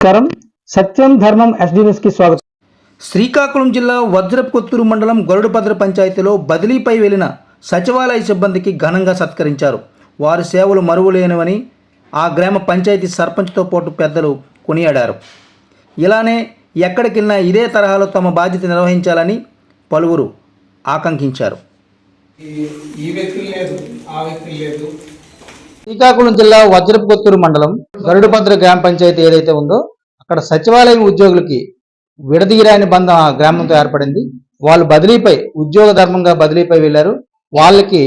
నమస్కారం. సత్యం ధర్మం ఎస్డీఎస్కి స్వాగతం. శ్రీకాకుళం జిల్లా వజ్రపు కొత్తూరు మండలం గరుడుపద్ర పంచాయతీలో బదిలీపై వెళ్ళిన సచివాలయ సిబ్బందికి ఘనంగా సత్కరించారు. వారి సేవలు మరువలేనివని ఆ గ్రామ పంచాయతీ సర్పంచ్తో పాటు పెద్దలు కొనియాడారు. ఇలానే ఎక్కడికెళ్ళినా ఇదే తరహాలో తమ బాధ్యత నిర్వహించాలని పలువురు ఆకాంక్షించారు. ఈ ఈ వ్యక్తులు లేదు ఆ వ్యక్తులు లేదు శ్రీకాకుళం జిల్లా వజ్రపుకొత్తూరు మండలం గరుడుపంతుల గ్రామ పంచాయతీ ఏదైతే ఉందో అక్కడ సచివాలయం ఉద్యోగులకి విడదీయరాని బంధం ఆ గ్రామంతో ఏర్పడింది. వాళ్ళు బదిలీపై ఉద్యోగ ధర్మంగా బదిలీపై వెళ్ళారు. వాళ్ళకి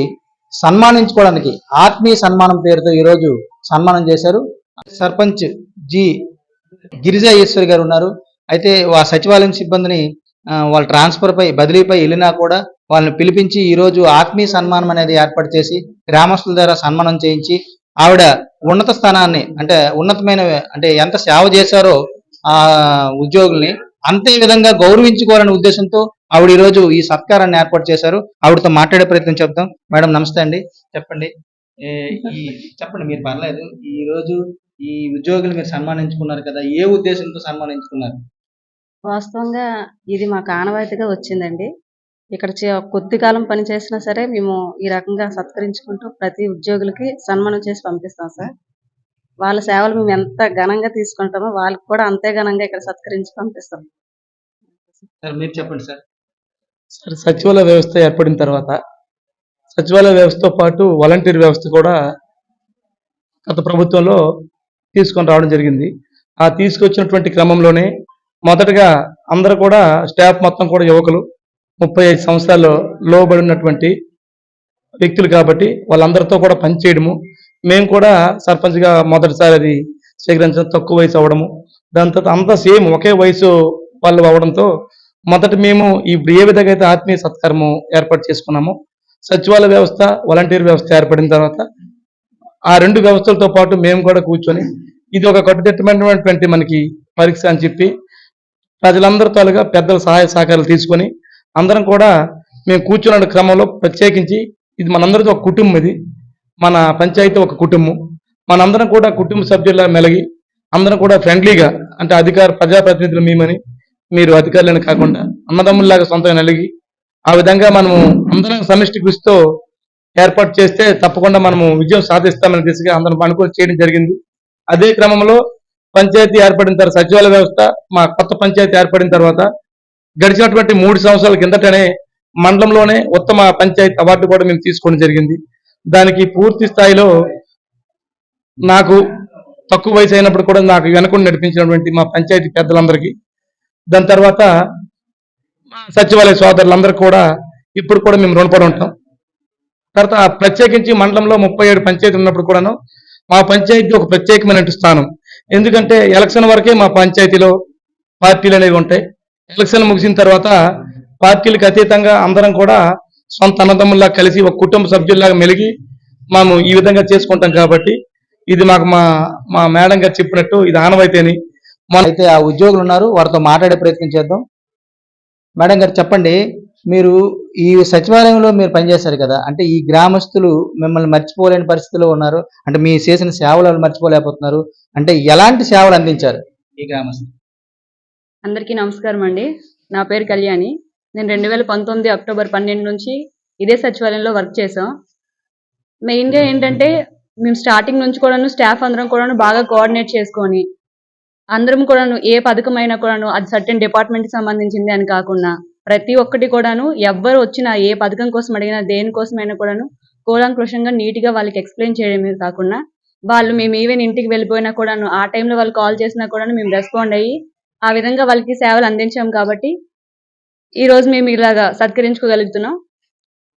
సన్మానించుకోవడానికి ఆత్మీయ సన్మానం పేరుతో ఈరోజు సన్మానం చేశారు. సర్పంచ్ జి గిరిజా ఈశ్వర్ గారు ఉన్నారు. అయితే ఆ సచివాలయం సిబ్బందిని వాళ్ళ ట్రాన్స్ఫర్ పై బదిలీపై వెళ్ళినా కూడా వాళ్ళని పిలిపించి ఈరోజు ఆత్మీయ సన్మానం అనేది ఏర్పాటు చేసి గ్రామస్తుల ద్వారా సన్మానం చేయించి ఆవిడ ఉన్నత స్థానాన్ని అంటే ఉన్నతమైన అంటే ఎంత సేవ చేశారో ఆ ఉద్యోగుల్ని అంతే విధంగా గౌరవించుకోవాలనే ఉద్దేశంతో ఆవిడ ఈ రోజు ఈ సత్కారాన్ని ఏర్పాటు చేశారు. ఆవిడతో మాట్లాడే ప్రయత్నం చెప్తాం మేడం నమస్తే అండి. చెప్పండి. ఈ చెప్పండి మీరు పర్లేదు. ఈ రోజు ఈ ఉద్యోగులు మీరు సన్మానించుకున్నారు కదా ఏ ఉద్దేశంతో సన్మానించుకున్నారు? వాస్తవంగా ఇది మాకు ఆనవాయితీగా వచ్చిందండి. ఇక్కడ చే- కొద్ది కాలం పని చేసినా సరే మేము ఈ రకంగా సత్కరించుకుంటూ ప్రతి ఉద్యోగులకి సన్మానం చేసి పంపిస్తాం సార్. వాళ్ళ సేవలు మేము ఎంత ఘనంగా తీసుకుంటామో వాళ్ళకి కూడా అంతే ఘనంగా ఇక్కడ సత్కరించి పంపిస్తాం. సార్ మీరు చెప్పండి సార్. సార్ సచివాలయ వ్యవస్థ ఏర్పడిన తర్వాత సచివాలయ వ్యవస్థతో పాటు వాలంటీర్ వ్యవస్థ కూడా గత ప్రభుత్వంలో తీసుకొని రావడం జరిగింది. ఆ తీసుకొచ్చినటువంటి క్రమంలోనే మొదటగా అందరూ కూడా స్టాఫ్ మొత్తం కూడా యువకులు ముప్పై ఐదు సంవత్సరాలు లోబడి ఉన్నటువంటి వ్యక్తులు కాబట్టి వాళ్ళందరితో కూడా పనిచేయడము. మేము కూడా సర్పంచ్గా మొదటిసారి అది స్వీకరించడం తక్కువ వయసు అవ్వడము. దాని తర్వాత అంతా సేమ్ ఒకే వయసు వాళ్ళు అవ్వడంతో మొదట మేము ఇప్పుడు ఏ విధంగా అయితే ఆత్మీయ సత్కారము ఏర్పాటు చేసుకున్నాము సచివాలయ వ్యవస్థ వాలంటీర్ వ్యవస్థ ఏర్పడిన తర్వాత ఆ రెండు వ్యవస్థలతో పాటు మేము కూడా కూర్చొని ఇది ఒక కట్టుదిట్టమైనటువంటి మనకి పరీక్ష అని చెప్పి ప్రజలందరి తాలుగా పెద్దల సహాయ సహకారాలు తీసుకొని అందరం కూడా మేము కూర్చున్న క్రమంలో ప్రత్యేకించి ఇది మనందరిది ఒక కుటుంబం ఇది. మన పంచాయతీ ఒక కుటుంబం. మనందరం కూడా కుటుంబ సభ్యుల్లా మెలిగి అందరం కూడా ఫ్రెండ్లీగా అంటే అధికార ప్రజాప్రతినిధులు మేమని మీరు అధికారులను కాకుండా అన్నదమ్ముల్లాగా సొంతంగా నలిగి ఆ విధంగా మనము అందరం సమిష్టి కృషితో ఏర్పాటు చేస్తే తప్పకుండా మనము విజయం సాధిస్తామనే దిశగా అందరం అనుకూల చేయడం జరిగింది. అదే క్రమంలో పంచాయతీ ఏర్పడిన తర్వాత సచివాలయ వ్యవస్థ మా కొత్త పంచాయతీ ఏర్పడిన తర్వాత గడిచినటువంటి మూడు సంవత్సరాల కిందటనే మండలంలోనే ఉత్తమ పంచాయతీ అవార్డు కూడా మేము తీసుకోవడం జరిగింది. దానికి పూర్తి స్థాయిలో నాకు తక్కువ వయసు అయినప్పుడు కూడా నాకు వెనకుండా నడిపించినటువంటి మా పంచాయతీ పెద్దలందరికీ దాని తర్వాత సచివాలయ సోదరులందరూ కూడా ఇప్పుడు కూడా మేము రుణపడి ఉంటాం. తర్వాత ప్రత్యేకించి మండలంలో ముప్పై ఏడు పంచాయతీ ఉన్నప్పుడు కూడాను మా పంచాయతీ ఒక ప్రత్యేకమైన స్థానం. ఎందుకంటే ఎలక్షన్ వరకే మా పంచాయతీలో పార్టీలు అనేవి ఉంటాయి. ఎలక్షన్ ముగిసిన తర్వాత పార్టీలకు అతీతంగా అందరం కూడా సొంత అన్నదమ్ముల్లా కలిసి ఒక కుటుంబ సభ్యుల్లాగా మెలిగి మేము ఈ విధంగా చేసుకుంటాం కాబట్టి ఇది మాకు మా మా మేడం గారు చెప్పినట్టు ఇది ఆనవాయితీని. మన అయితే ఆ ఉద్యోగులు ఉన్నారు వారితో మాట్లాడే ప్రయత్నం చేద్దాం. మేడం గారు చెప్పండి మీరు ఈ సచివాలయంలో మీరు పనిచేశారు కదా అంటే ఈ గ్రామస్తులు మిమ్మల్ని మర్చిపోలేని పరిస్థితిలో ఉన్నారు అంటే మీ చేసిన సేవలు వాళ్ళు మర్చిపోలేకపోతున్నారు అంటే ఎలాంటి సేవలు అందించారు? ఈ గ్రామస్తులు. అందరికీ నమస్కారం అండి. నా పేరు కళ్యాణి. నేను రెండు వేల పంతొమ్మిది అక్టోబర్ పన్నెండు నుంచి ఇదే సచివాలయంలో వర్క్ చేసాం మెయిన్గా ఏంటంటే మేము స్టార్టింగ్ నుంచి కూడాను స్టాఫ్ అందరం కూడాను బాగా కోఆర్డినేట్ చేసుకొని అందరం కూడాను ఏ పథకం అయినా కూడాను అది సర్టెన్ డిపార్ట్మెంట్కి సంబంధించింది అని కాకుండా ప్రతి ఒక్కటి కూడాను ఎవ్వరు వచ్చినా ఏ పథకం కోసం అడిగినా దేనికోసమైనా కూడాను కూలంకృషంగా నీట్గా వాళ్ళకి ఎక్స్ప్లెయిన్ చేయడమే కాకుండా వాళ్ళు మేము ఈవెన్ ఇంటికి వెళ్ళిపోయినా కూడాను ఆ టైంలో వాళ్ళు కాల్ చేసినా కూడాను మేము రెస్పాండ్ అయ్యి ఆ విధంగా వాళ్ళకి సేవలు అందించాం కాబట్టి ఈ రోజు మేము ఇలాగా సత్కరించుకోగలుగుతున్నాం.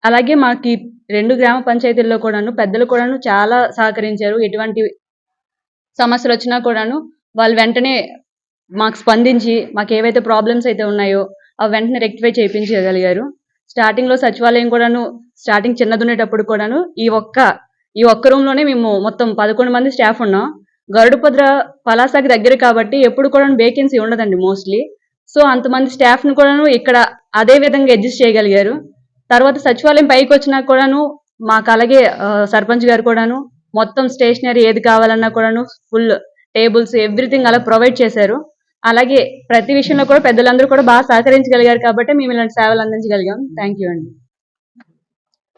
అలాగే మాకు రెండు గ్రామ పంచాయతీల్లో కూడాను పెద్దలు కూడాను చాలా సహకరించారు. ఎటువంటి సమస్యలు వచ్చినా కూడాను వాళ్ళు వెంటనే మాకు స్పందించి మాకు ఏవైతే ప్రాబ్లమ్స్ అయితే ఉన్నాయో అవి వెంటనే రెక్టిఫై చేయించగలిగారు. స్టార్టింగ్లో సచివాలయం కూడాను స్టార్టింగ్ చిన్నదుండేటప్పుడు కూడాను ఈ ఒక్క ఈ ఒక్క రూమ్లోనే మేము మొత్తం పదకొండు మంది స్టాఫ్ ఉన్నాం. గరుడుపద్ర పలాసకి దగ్గర కాబట్టి ఎప్పుడు కూడా వేకెన్సీ ఉండదండి మోస్ట్లీ సో అంతమంది స్టాఫ్ను కూడాను ఇక్కడ అదే విధంగా అడ్జస్ట్ చేయగలిగారు. తర్వాత సచివాలయం పైకి వచ్చినా కూడాను మాకు అలాగే సర్పంచ్ గారు కూడాను మొత్తం స్టేషనరీ ఏది కావాలన్నా కూడాను ఫుల్ టేబుల్స్ ఎవ్రీథింగ్ అలా ప్రొవైడ్ చేశారు. అలాగే ప్రతి విషయంలో కూడా పెద్దలందరూ కూడా బాగా సహకరించగలిగారు కాబట్టి మేము ఇలాంటి సేవలు అందించగలిగాం. థ్యాంక్ యూ అండి.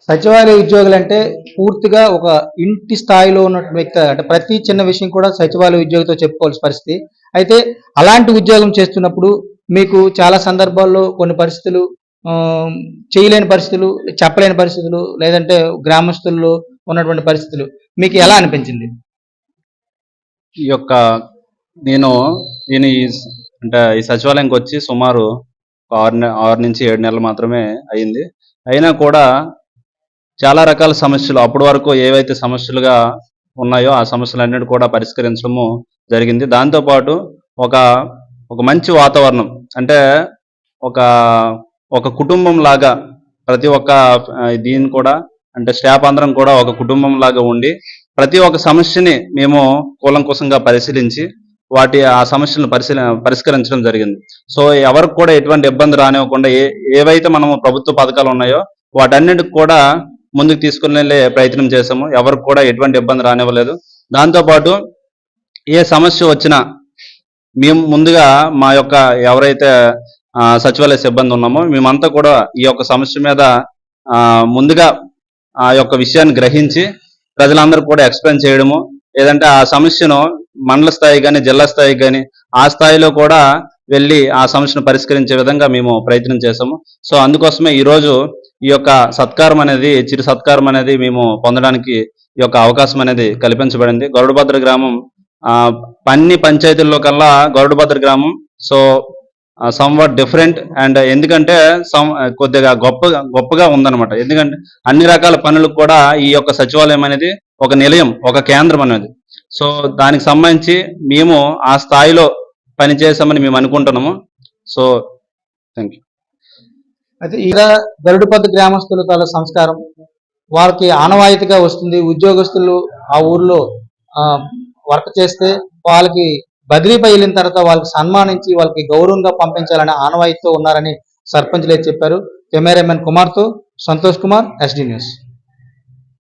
సచివాలయ ఉద్యోగులు అంటే పూర్తిగా ఒక ఇంటి స్థాయిలో ఉన్న వ్యక్తి అంటే ప్రతి చిన్న విషయం కూడా సచివాలయ ఉద్యోగితో చెప్పుకోవాల్సిన పరిస్థితి. అయితే అలాంటి ఉద్యోగం చేస్తున్నప్పుడు మీకు చాలా సందర్భాల్లో కొన్ని పరిస్థితులు చేయలేని పరిస్థితులు చెప్పలేని పరిస్థితులు లేదంటే గ్రామస్తుల్లో ఉన్నటువంటి పరిస్థితులు మీకు ఎలా అనిపించింది? ఈ యొక్క నేను నేను ఈ అంటే ఈ సచివాలయంకి వచ్చి సుమారు ఆరు ఆరు నుంచి ఏడు నెలలు మాత్రమే అయింది. అయినా కూడా చాలా రకాల సమస్యలు. అప్పటి వరకు ఏవైతే సమస్యలుగా ఉన్నాయో ఆ సమస్యలన్నిటి కూడా పరిష్కరించడము జరిగింది. దాంతోపాటు ఒక ఒక మంచి వాతావరణం. అంటే ఒక ఒక కుటుంబం లాగా ప్రతి ఒక్క దీని కూడా అంటే స్టాఫ్ అందరం కూడా ఒక కుటుంబం లాగా ఉండి ప్రతి ఒక్క సమస్యని మేము కూలంకుశంగా పరిశీలించి వాటి ఆ సమస్యలను పరిశీలి పరిష్కరించడం జరిగింది. సో ఎవరికి కూడా ఎటువంటి ఇబ్బంది రానివ్వకుండా ఏ ఏవైతే మనము ప్రభుత్వ పథకాలు ఉన్నాయో వాటన్నిటికి కూడా ముందుకు తీసుకుని వెళ్ళే ప్రయత్నం చేసాము ఎవరికి కూడా ఎటువంటి ఇబ్బంది రానివ్వలేదు. దాంతోపాటు ఏ సమస్య వచ్చినా మేము ముందుగా మా యొక్క ఎవరైతే సచివాలయ సిబ్బంది ఉన్నామో మేమంతా కూడా ఈ యొక్క సమస్య మీద ఆ, ముందుగా ఆ యొక్క విషయాన్ని గ్రహించి ప్రజలందరూ కూడా ఎక్స్ప్లెయిన్ చేయడము. లేదంటే ఆ సమస్యను మండల స్థాయి కానీ జిల్లా స్థాయి కానీ ఆ స్థాయిలో కూడా వెళ్ళి ఆ సమస్యను పరిష్కరించే విధంగా మేము ప్రయత్నం చేసాము సో అందుకోసమే ఈరోజు ఈ యొక్క సత్కారం అనేది చిరు సత్కారం అనేది మేము పొందడానికి ఈ యొక్క అవకాశం అనేది కల్పించబడింది. గరుడభద్ర గ్రామం ఆ అన్ని పంచాయతీల్లో కల్లా గరుడభద్ర గ్రామం. సో సమ్వాట్ డిఫరెంట్ అండ్ ఎందుకంటే some- కొద్దిగా గొప్పగా గొప్పగా ఉందన్నమాట. ఎందుకంటే అన్ని రకాల పనులకు కూడా ఈ యొక్క సచివాలయం అనేది ఒక నిలయం ఒక కేంద్రం అనేది. సో దానికి సంబంధించి మేము ఆ స్థాయిలో పనిచేసామని మేము అనుకుంటున్నాము. సో థ్యాంక్ యూ అయితే ఇక్కడ గరుడుపద్ద గ్రామస్తులు తాల సంస్కారం వాళ్ళకి ఆనవాయితీగా వస్తుంది. ఉద్యోగస్తులు ఆ ఊర్లో వర్క్ చేస్తే వాళ్ళకి బదిలీపై వెళ్ళిన తర్వాత వాళ్ళకి సన్మానించి వాళ్ళకి గౌరవంగా పంపించాలని ఆనవాయితీతో ఉన్నారని సర్పంచ్లే చెప్పారు. కెమెరామెన్ కుమార్తో సంతోష్ కుమార్ ఎస్డి న్యూస్.